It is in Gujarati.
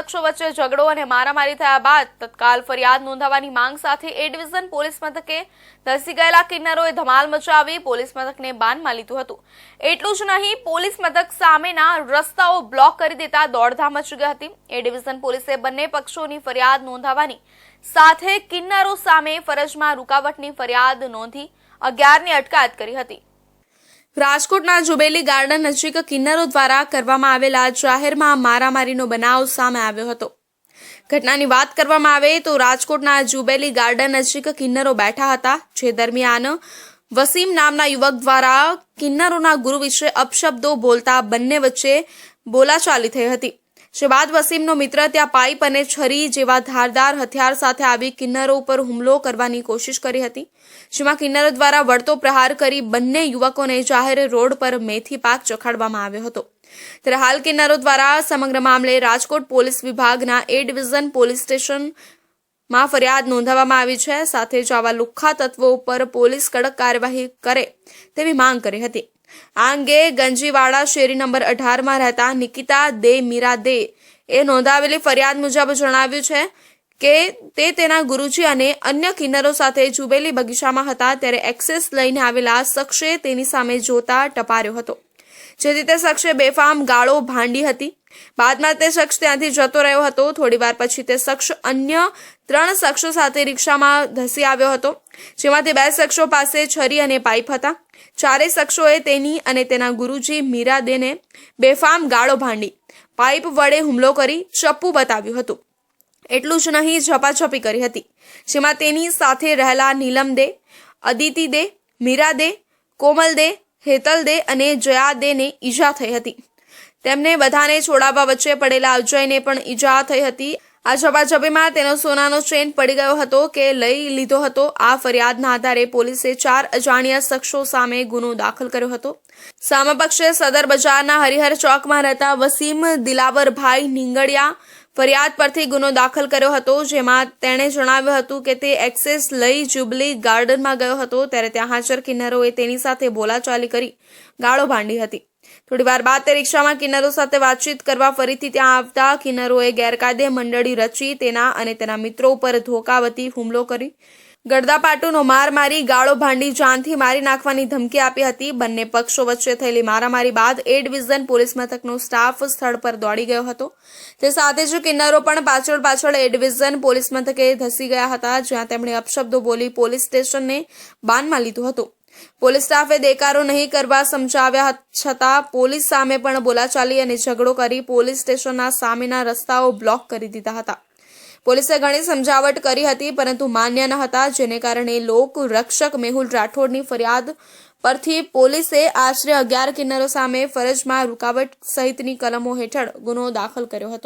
શખ્સો વચ્ચે ઝઘડો અને મારામારી થયા બાદ તત્કાલ ફરિયાદ નોંધાવવાની માંગ સાથે એ ડિવિઝન પોલીસ મથકે ધસી ગયેલા કિન્નરોએ ધમાલ મચાવી પોલીસ મથકને બાનમાં લીધું હતું. એટલું જ નહીં, પોલીસ મથક સામેના રસ્તાઓ બ્લોક કરી દેતા દોડધામ મચી ગઈ હતી. એ ડિવિઝન પોલીસે બંને પક્ષોની ફરિયાદ નોંધાવવાની સાથે કિન્નરો સામે ફરજમાં રૂકાવટની ફરિયાદ નોંધી અગિયારની અટકાયત કરી હતી. રાજકોટના જુબેલી ગાર્ડન નજીક કિન્નરો દ્વારા કરવામાં આવેલા જાહેરમાં મારામારીનો બનાવ સામે આવ્યો હતો. ઘટનાની વાત કરવામાં આવે તો રાજકોટના જુબેલી ગાર્ડન નજીક કિન્નરો બેઠા હતા, જે દરમિયાન વસીમ નામના યુવક દ્વારા કિન્નરોના ગુરુ વિશે અપશબ્દો બોલતા બંને વચ્ચે બોલાચાલી થઈ હતી. જે બાદ વસીમનો મિત્ર ત્યાં પાઇપ અને છરી જેવા ધારદાર હથિયાર સાથે આવી કિન્નરો ઉપર હુમલો કરવાની કોશિશ કરી હતી. જેમાં કિન્નરો દ્વારા વળતો પ્રહાર કરી બંને યુવકોને જાહેર રોડ પર મેથી પાક ચખાડવામાં આવ્યો હતો. ત્યારે હાલ કિન્નરો દ્વારા સમગ્ર મામલે રાજકોટ પોલીસ વિભાગના એ ડિવિઝન પોલીસ સ્ટેશન માં ફરિયાદ નોંધાવવામાં આવી છે. સાથે જ આવા લુખ્ખા તત્વો ઉપર પોલીસ કડક કાર્યવાહી કરે તેવી માંગ કરી હતી. આ અંગે ગંજીવાડા શેરી નંબર અઢારમાં રહેતા નિકિતા દે મીરા દે એ નોંધાવેલી ફરિયાદ મુજબ જણાવ્યું છે કે તે તેના ગુરુજી અને અન્ય કિન્નરો સાથે જુબેલી બગીચામાં હતા. ત્યારે એક્સેસ લઈને આવેલા શખ્સે તેની સામે જોતા ટપાર્યો હતો. જેથી તે શખ્સે બેફામ ગાળો ભાંડી હતી. બાદમાં તે શખ્સ ત્યાંથી જતો રહ્યો હતો. થોડીવાર પછી તે શખ્સ અન્ય ત્રણ શખ્સો સાથે રિક્ષામાં ધસી આવ્યો હતો, જેમાંથી બે શખ્સો પાસે છરી અને પાઇપ હતા. ચારેય શખ્સોએ તેની અને તેના ગુરુજી મીરા દેને બેફામ ગાળો ભાંડી, પાઇપ વડે હુમલો કરી ચપ્પુ બતાવ્યું હતું. એટલું જ નહીં, ઝપાઝપી કરી હતી, જેમાં તેની સાથે રહેલા નીલમ દે, અદિતિ દે, મીરા દે, કોમલ દે હેતલ દે અને જયા દેને ઈજા થઈ હતી. તેમને બધાને છોડાવવા વચ્ચે પડેલા અજયને પણ ઈજા થઈ હતી. આ ઝપાઝપીમાં તેનો સોનાનો ચેન પડી ગયો હતો કે લઈ લીધો હતો. આ ફરિયાદના આધારે પોલીસે ચાર અજાણ્યા શખ્સો સામે ગુનો દાખલ કર્યો હતો. સામા પક્ષે સદર બજારના હરિહર ચોકમાં રહેતા વસીમ દિલાવરભાઈ નીંગડિયા ફરિયાદ પરથી ગુનો દાખલ કર્યો હતો, જેમાં તેણે જણાવ્યું હતું કે તે એક્સેસ લઈ જુબલી ગાર્ડનમાં ગયો હતો, ત્યારે ત્યાં હાજર કિન્નરોએ તેની સાથે બોલાચાલી કરી, ગાળો ભાંડી હતી. થોડી વાર બાદ તે રિક્ષામાં કિન્નરો સાથે વાતચીત કરવા ફરીથી ત્યાં આવતા કિન્નરોએ ગેરકાયદે મંડળી રચી તેના અને તેના મિત્રો ઉપર ધોકાવતી હુમલો કરી ગડદાપાટુનો માર મારી, ગાળો ભાંડી જાનથી મારી નાખવાની ધમકી આપી હતી. બંને પક્ષો વચ્ચે થયેલી મારામારી બાદ એ ડિવિઝન પોલીસ મથકનો સ્ટાફ સ્થળ પર દોડી ગયો હતો. તે સાથે જ કિન્નરો પણ પાછળ પાછળ એ ડિવિઝન પોલીસ મથકે ધસી ગયા હતા, જ્યાં તેમણે અપશબ્દો બોલી પોલીસ સ્ટેશનને બાનમાં લીધું હતું. પોલીસ સ્ટાફે દેકારો નહીં કરવા સમજાવ્યા છતાં પોલીસ સામે પણ બોલાચાલી અને ઝઘડો કરી પોલીસ સ્ટેશનના સામેના રસ્તાઓ બ્લોક કરી દીધા હતા. પોલીસે ઘણી સમજાવટ કરી હતી, પરંતુ માન્ય ન હતા. જેને કારણે લોક રક્ષક મેહુલ રાઠોડની ફરિયાદ પરથી પોલીસે આશરે અગિયાર કિન્નરો સામે ફરજમાં રૂકાવટ સહિતની કલમો હેઠળ ગુનો દાખલ કર્યો હતો.